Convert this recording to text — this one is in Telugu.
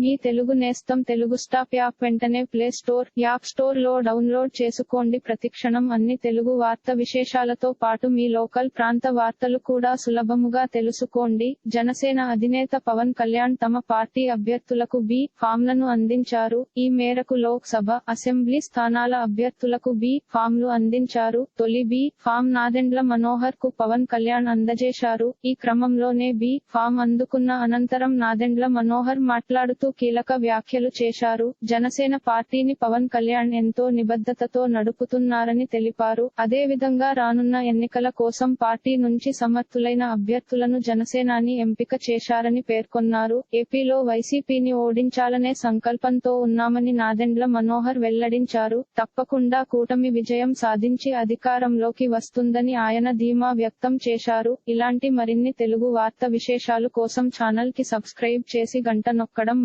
మీ తెలుగు నేస్తం తెలుగు స్టాప్ యాప్ వెంటనే ప్లే స్టోర్ యాప్ స్టోర్లో డౌన్లోడ్ చేసుకోండి. ప్రతిక్షణం అన్ని తెలుగు వార్త విశేషాలతో పాటు మీ లోకల్ ప్రాంత వార్తలు కూడా సులభముగా తెలుసుకోండి. జనసేన అధినేత పవన్ కళ్యాణ్ తమ పార్టీ అభ్యర్థులకు బి ఫామ్లను అందించారు. ఈ మేరకు లోక్ సభ అసెంబ్లీ స్థానాల అభ్యర్థులకు బి ఫామ్లు అందించారు. తొలి బి ఫామ్ నాదెండ్ల మనోహర్కు పవన్ కళ్యాణ్ అందజేశారు. ఈ క్రమంలోనే బి ఫామ్ అందుకున్న అనంతరం నాదెండ్ల మనోహర్ మాట్లాడుతూ కీలక వ్యాఖ్యలు చేశారు. జనసేన పార్టీని పవన్ కళ్యాణ్ ఎంతో నిబద్ధతతో నడుపుతున్నారని తెలిపారు. అదే విధంగా రానున్న ఎన్నికల కోసం పార్టీ నుంచి సమర్థులైన అభ్యర్థులను జనసేనాని ఎంపిక చేశారని పేర్కొన్నారు. ఏపీలో వైసీపీని ఓడించాలనే సంకల్పంతో ఉన్నామని నాదెండ్ల మనోహర్ వెల్లడించారు. తప్పకుండా కూటమి విజయం సాధించి అధికారంలోకి వస్తుందని ఆయన ధీమా వ్యక్తం చేశారు. ఇలాంటి మరిన్ని తెలుగు వార్త విశేషాలు కోసం ఛానల్కి సబ్స్క్రైబ్ చేసి గంట నొక్కడం